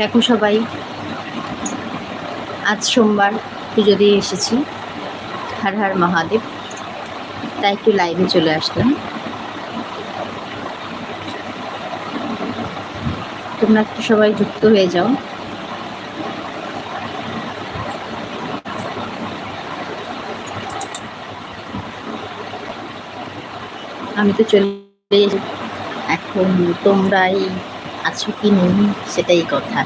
দেখো সবাই, আজ সোমবার পুজো দিয়ে এসেছি, হর হর মহাদেব, তাই একটু লাইভে চলে আসলাম। তোমরা একটু সবাই যুক্ত হয়ে যাও। আমি তো চলে এখন তোমরাই আছো কি নেই সেটাই কথা।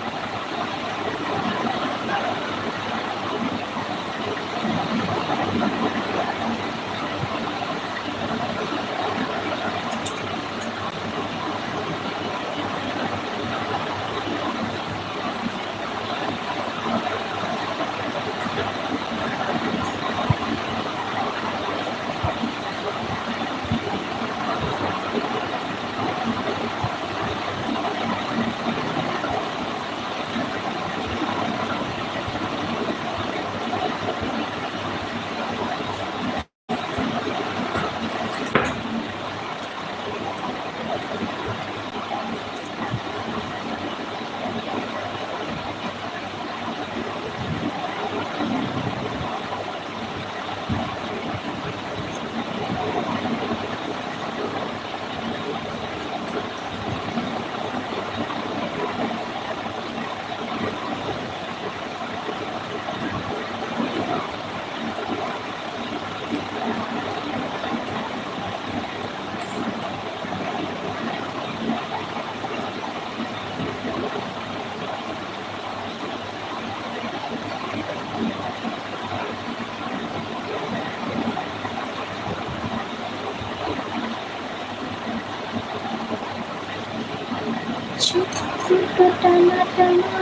টানা টানা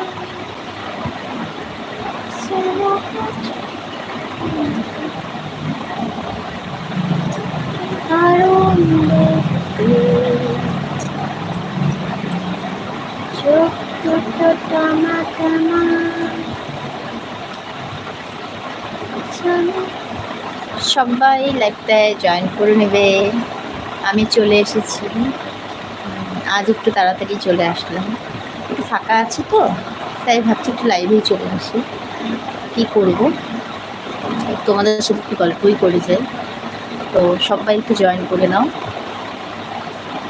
টানা সবাই লাইভটায় জয়েন করে নেবে। আমি চলে এসেছি। আজ একটু তাড়াতাড়ি চলে আসলাম। একটু ফাঁকা আছে তো, তাই ভাবছি একটু লাইভেই চলে আসি। কী করব? তোমাদের সাথে একটু গল্পই করে যায় তো সবাই একটু জয়েন করে নাও।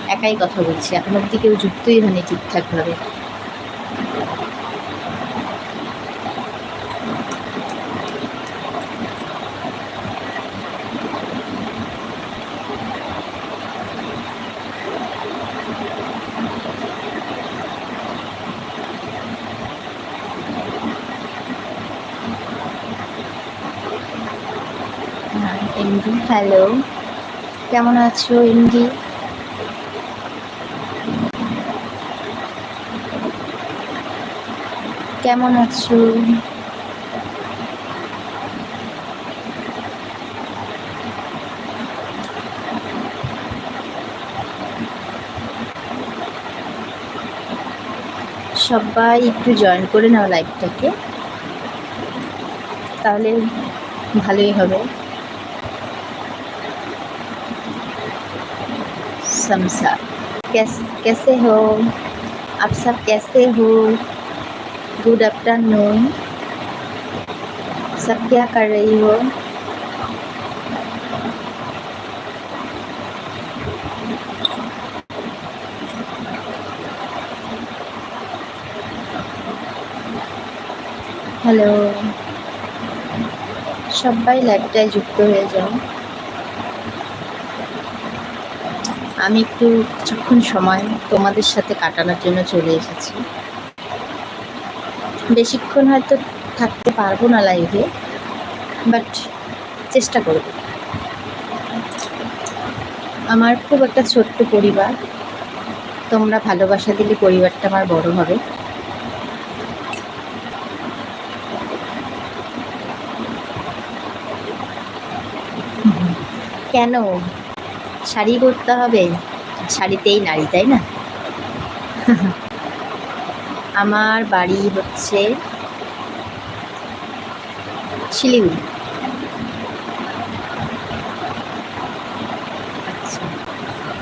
একাই কথা বলছি, এখন অব্দি কেউ যুক্তই হয়নি ঠিকঠাকভাবে। হ্যালো। কেমন আছো এমডি কেমন আছো? সবাই একটু জয়েন করে নাও লাইভটাকে তাহলে ভালোই হবে। समसा कैस कैसे हो आप सब कैसे हो गुड आफ्टरनून सब क्या कर रही हो হ্যালো সবাই লাইভটায় যুক্ত হয়ে যাও আমি একটু কিছুক্ষণ সময় তোমাদের সাথে কাটানোর জন্য চলে এসেছি। বেশিক্ষণ হয়তো থাকতে পারব না লাইভে বাট চেষ্টা করব। আমার খুব একটা ছোট্ট পরিবার। তোমরা ভালোবাসা দিলে পরিবারটা আমার বড় হবে। কেন? শাড়ি পরতে হবে শাড়িতেই নারী তাই না আমার বাড়ি হচ্ছে শিলিগুড়ি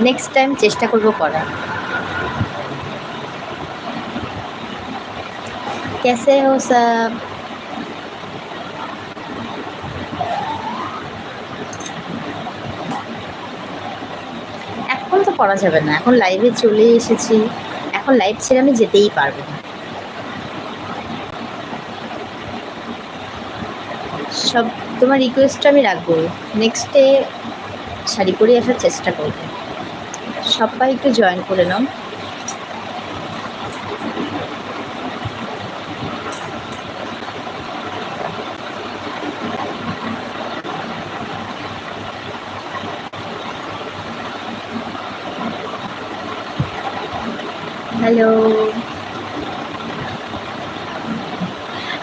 নেক্সট টাইম চেষ্টা করব করার कैसे हो सब পড়া যাবে না। এখন লাইভে চলে এসেছি। এখন লাইভ ছেড়ে আমি যেতেই পারব না। সব, তোমার রিকোয়েস্ট আমি রাখব। নেক্সট ডে শাড়ি পরে আসার চেষ্টা করব। সবাই একটু জয়েন করে নাও। হ্যালো।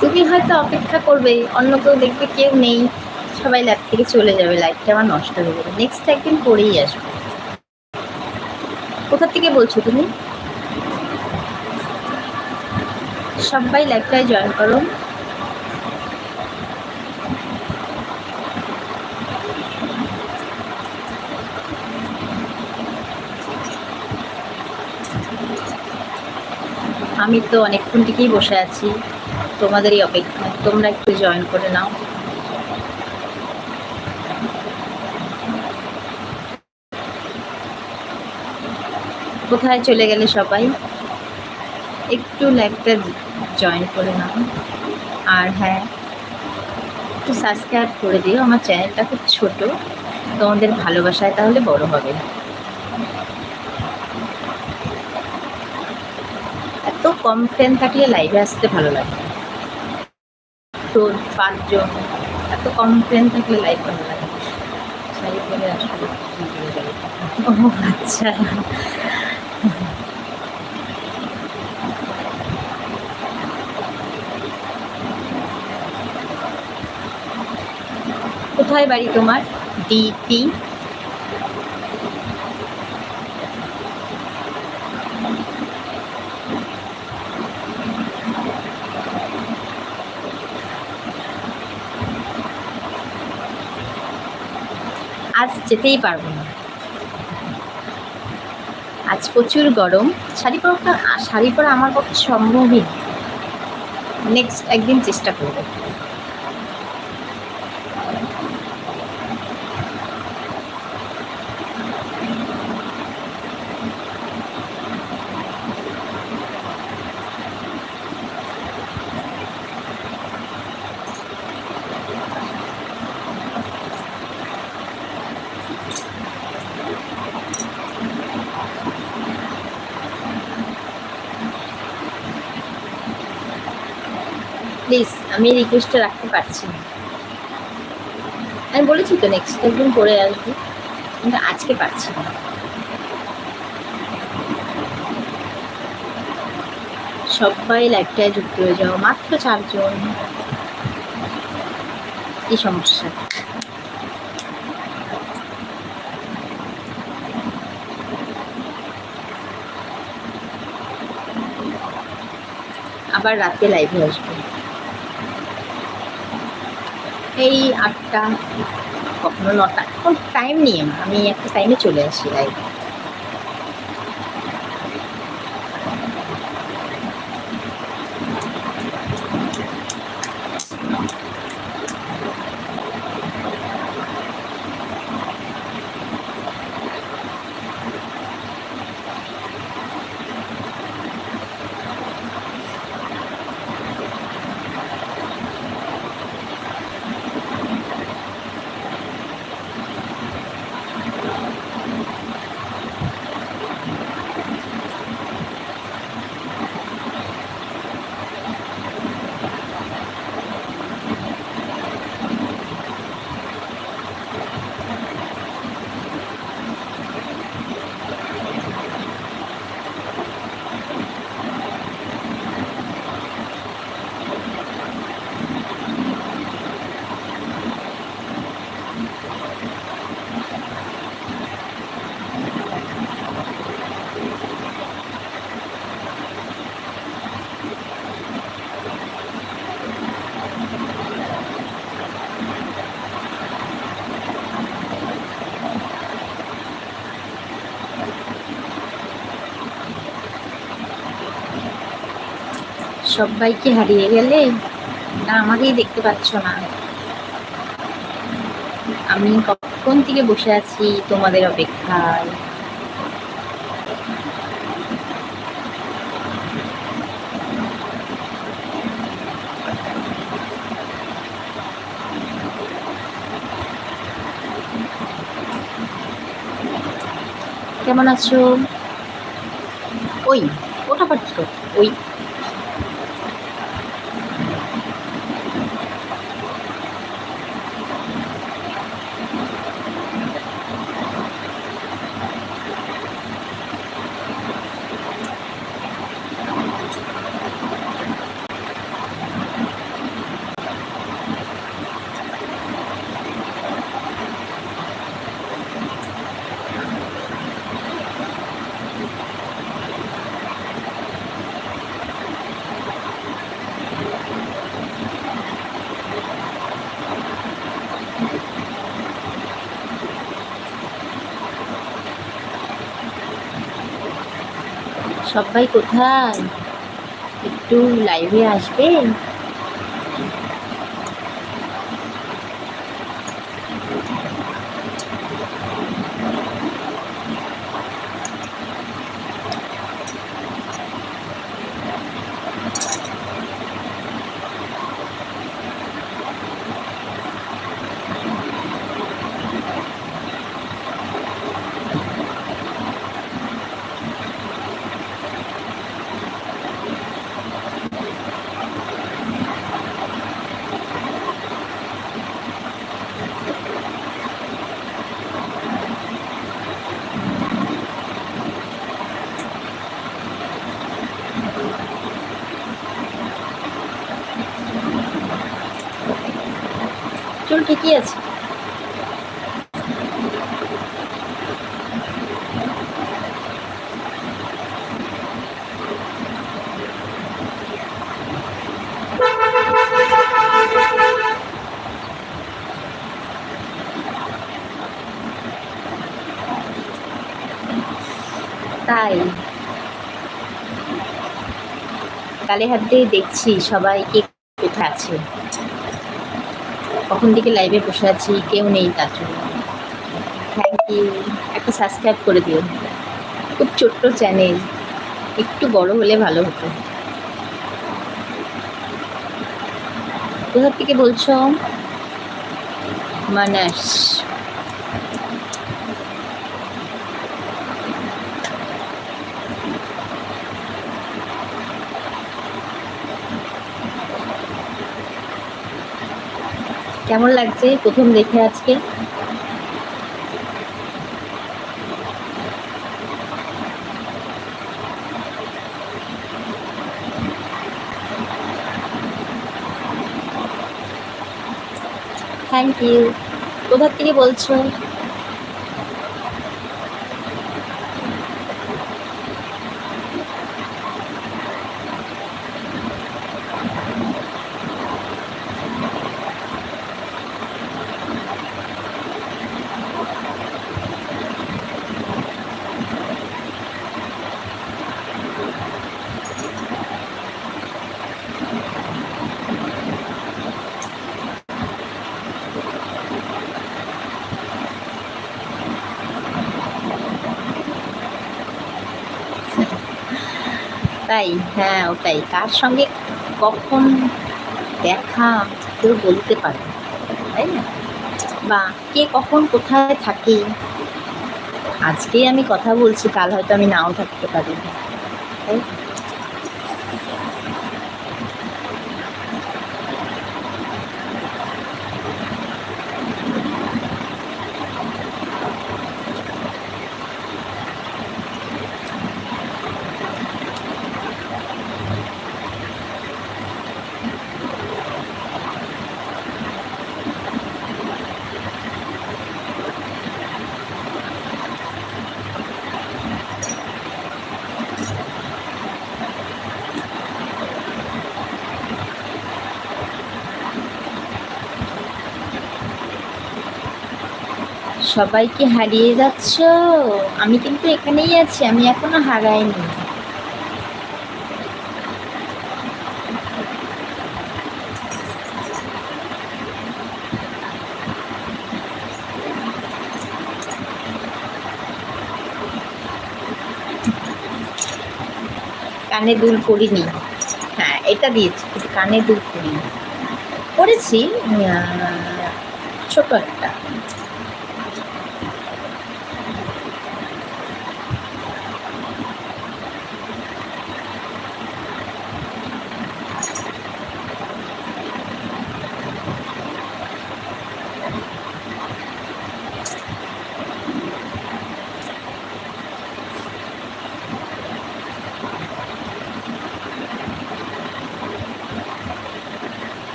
তুমি হয়তো অপেক্ষা করবে, অন্য কেউ দেখবে, কেউ নেই। সবাই ল্যাব থেকে চলে যাবে লাইফটা আমার নষ্ট হয়ে যাবে। নেক্সট একদিন পরেই আসবে। কোথা থেকে বলছো তুমি? সবাই লাইভটায় জয়েন করো। আমি তো অনেকক্ষণ থেকেই বসে আছি। তোমাদেরই অপেক্ষায় তোমরা একটু জয়েন করে নাও। কোথায় চলে গেলে সবাই? একটু লাইভটা জয়েন করে নাও। আর হ্যাঁ একটু সাবস্ক্রাইব করে দিও। আমার চ্যানেলটা খুব ছোট। তোমাদের ভালোবাসায় তাহলে বড় হবে এত কম ফ্রেন্ড থাকলে লাইভে আসতে ভালো লাগে। তো পাঁচজন, এত কম ফ্রেন্ড থাকলে লাইভ ভালো লাগে? ও আচ্ছা। কোথায় বাড়ি তোমার? ডিপি আজ যেতেই পারব না। আজ প্রচুর গরম। শাড়ি পরাটা শাড়ি পরা আমার পক্ষে সম্ভবই নেক্সট একদিন চেষ্টা করব। আমি রিকোয়েস্টটা রাখতে পারছি না। আমি বলেছি তো নেক্সট একদিন পরে আসব, কিন্তু আজকে পারছি না। সবাই লাইফটায় যুক্ত হয়ে যাও, মাত্র চারজন। এই সমস্যা। আবার রাতে লাইভে আসব। এই আটটা কখনো নটা এখন টাইম নিয়ে আমি একটা টাইমে চলে আসি লাইভ সবাইকে হারিয়ে গেলে না আমাকেই দেখতে পাচ্ছ না। আমি কখন থেকে বসে আছি তোমাদের অপেক্ষায়? কেমন আছো? ওই, ওটা পাচ্ছ ওই। সবাই কোথায়? একটু লাইভে আসবে চল ঠিকই আছে? তাই। কালে হাত দিয়ে দেখছি সবাই কে কোথায় আছে? কখন থেকে লাইভে বসে আছি, কেউ নেই তার জন্য। থ্যাংক ইউ একটা সাবস্ক্রাইব করে দিও। খুব ছোট্ট চ্যানেল একটু বড় হলে ভালো হতো। কোথার থেকে বলছো? মানাস। কেমন লাগছে প্রথম দেখে আজকে? থ্যাংক ইউ কোথার থেকে বলছো? তাই হ্যাঁ ওটাই। কার সঙ্গে কখন দেখা কেউ বলতে পারে তাই না? বা কে কখন কোথায় থাকে? আজকেই আমি কথা বলছি, কাল হয়তো আমি নাও থাকতে পারি, তাই সবাই কি হারিয়ে যাচ্ছ? আমি কিন্তু এখানেই আছি, আমি এখনও হারাইনি। কানে দুল করিনি হ্যাঁ এটা দিয়েছি কানে দুল করিনি করেছি ছোট একটা।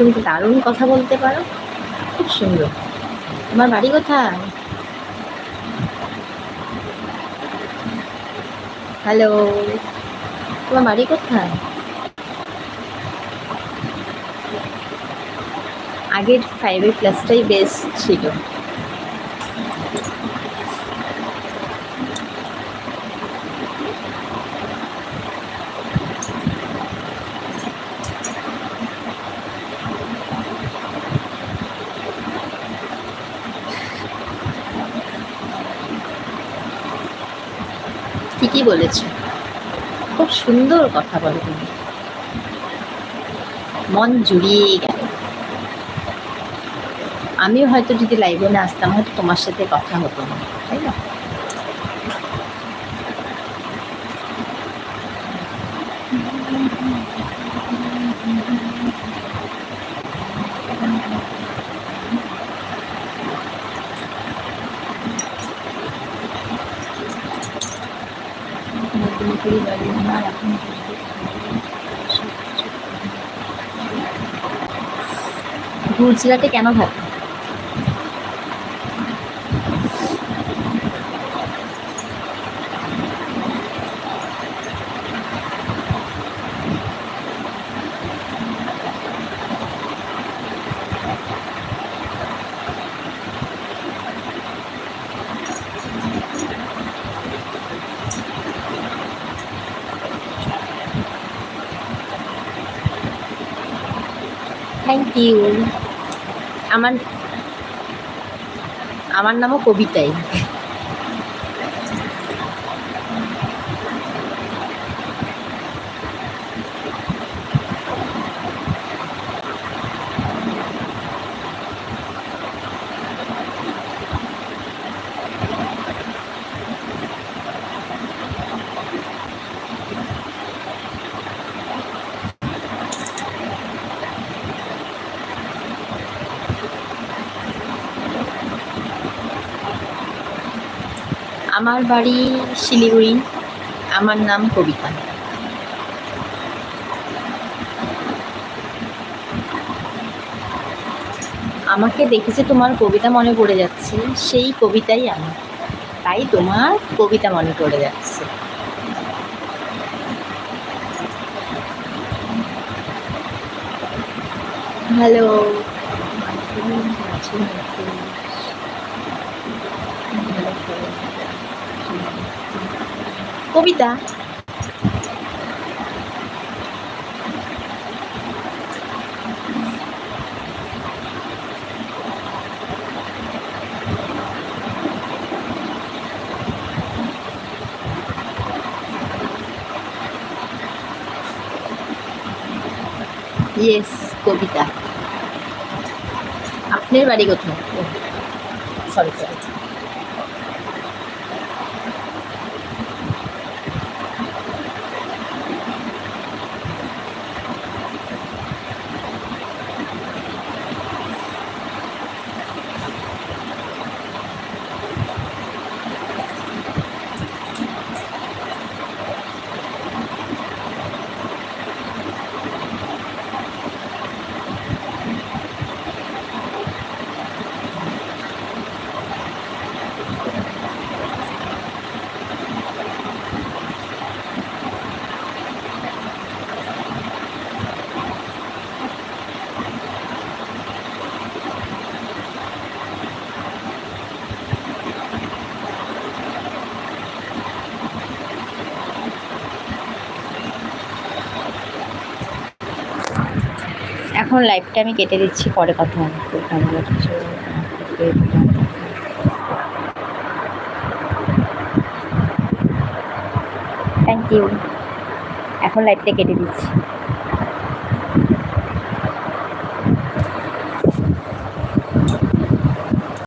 তুমি তো দারুণ কথা বলতে পারো? খুব সুন্দর। তোমার বাড়ি কোথায়? হ্যালো, তোমার বাড়ি কোথায়? আগের ফাইভের ক্লাসটাই বেস্ট ছিল। বলেছ। খুব সুন্দর কথা বলো তুমি। মন জুড়িয়ে গেল। আমিও হয়তো যদি লাইভে না আসতাম, হয়তো তোমার সাথে কথা হতো না, তাই না? গুজরাটে কেন থাকো থ্যাংক ইউ আমার আমার নামও কবিতাই। আমার বাড়ি শিলিগুড়ি। আমার নাম কবিতা। আমাকে দেখেছে তোমার কবিতা মনে পড়ে যাচ্ছে, সেই কবিতাই আমি তাই তোমার কবিতা মনে পড়ে যাচ্ছে। হ্যালো কবিতা? ইয়েস কবিতা। আপনার বাড়ি কোথায়? সরি সরি এখন লাইফটা আমি কেটে দিচ্ছি পরে কথা থ্যাংক ইউ এখন লাইফটা কেটে দিচ্ছি।